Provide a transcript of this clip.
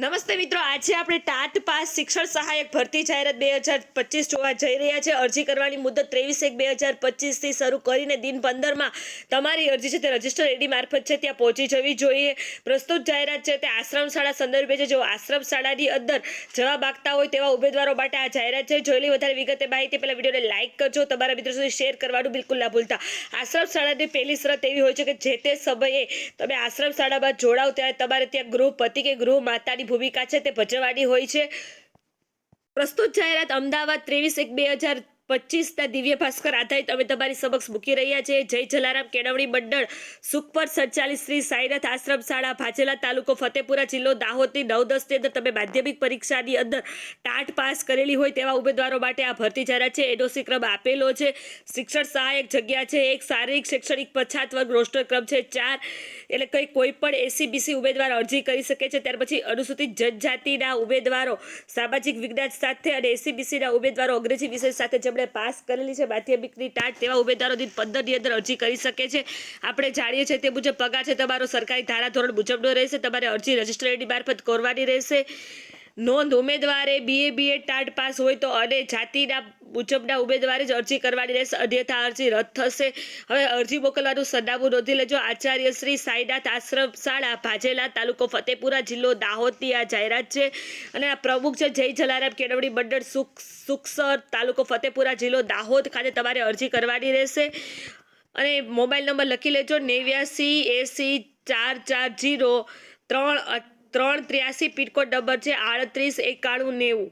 નમસ્તે મિત્રો, આજે આપણે ટાટ પાસ શિક્ષણ સહાયક ભરતી જાહેરાત બે હજાર પચીસ જોવા જઈ રહ્યા છે. અરજી કરવાની મુદત ત્રેવીસ એક બે હજાર પચીસથી શરૂ કરીને દિન પંદરમાં તમારી અરજી છે તે રજિસ્ટર એડી મારફત છે, ત્યાં પહોંચી જવી જોઈએ. પ્રસ્તુત જાહેરાત છે તે આશ્રમ શાળા સંદર્ભે છે. જો આશ્રમ શાળાની અંદર જવાબ આપતા હોય તેવા ઉમેદવારો માટે આ જાહેરાત છે. જોયેલી વધારે વિગતે માહિતી. પહેલાં વિડીયોને લાઇક કરજો. તમારા મિત્રો સુધી શેર કરવાનું બિલકુલ ના ભૂલતા. આશ્રમ શાળાની પહેલી શરત એવી હોય છે કે જે તે સમયે તમે આશ્રમ શાળામાં જોડાવ, ત્યારે તમારે ત્યાં ગૃહપતિ કે ગૃહ માતાની ભૂમિકા છે તે ભજવવાની હોય છે. પ્રસ્તુત જાહેરાત અમદાવાદ ત્રેવીસ એક બે હજાર પચીસના દિવ્ય ભાસ્કર આધારિત અમે તમારી સમક્ષ મૂકી રહ્યા છે જય જલારામ, કેળવણી મંડળ, સુખપર સંચાલિત શ્રી સાઈનાથ આશ્રમ શાળા ભાજેલા તાલુકો ફતેપુરા જિલ્લો, દાહોદની નવ દસની અંદર તમે માધ્યમિક પરીક્ષાની અંદર ટાટ પાસ કરેલી હોય તેવા ઉમેદવારો માટે આ ભરતી જાહેરાત છે. એડોસી ક્રમ આપેલો છે. શિક્ષણ સહાયક જગ્યા છે. એક શારીરિક, શૈક્ષણિક પછાત વર્ગ રોસ્ટર ક્રમ છે. ચાર એટલે કંઈ કોઈ પણ એસીબીસી ઉમેદવાર અરજી કરી શકે છે. ત્યાર પછી અનુસૂચિત જનજાતિના ઉમેદવારો, સામાજિક વિજ્ઞાન સાથે અને એસીબીસીના ઉમેદવારો અંગ્રેજી વિષય સાથે જેમણે પાસ કરેલી છે માધ્યમિકની ટાટ તેવા ઉમેદવારો દિન પંદરની અંદર અરજી કરી શકે છે. આપણે જાણીએ છીએ તે મુજબ પગાર છે તમારો સરકારી ધારાધોરણ મુજબનો રહેશે, તમારે અરજી રજિસ્ટર મારફત કરવાની રહેશે. નોંધ ઉમેદવારે બીએ બીએ ટાટ પાસ હોય તો અને જાતિના મુજબના ઉમેદવારે જ અરજી કરવાની રહેશે. અન્યથા અરજી રદ થશે. હવે અરજી મોકલવાનું સરનામું નોંધી લેજો. આચાર્ય શ્રી સાઈનાથ આશ્રમ શાળા, ભાજેલા તાલુકો ફતેપુરા જિલ્લો દાહોદની આ જાહેરાત છે. અને આ પ્રમુખ છે જય જલારામ કેળવણી મંડળ સુખ, સુખસર તાલુકો ફતેપુરા જિલ્લો દાહોદ ખાતે તમારે અરજી કરવાની રહેશે. અને મોબાઈલ નંબર લખી લેજો. નેવ્યાસી એસી ચાર ચાર જીરો ત્રણ ત્રણ ત્ર્યાસી પિનકોડ નંબર છે આડત્રીસ એકાણું નેવું.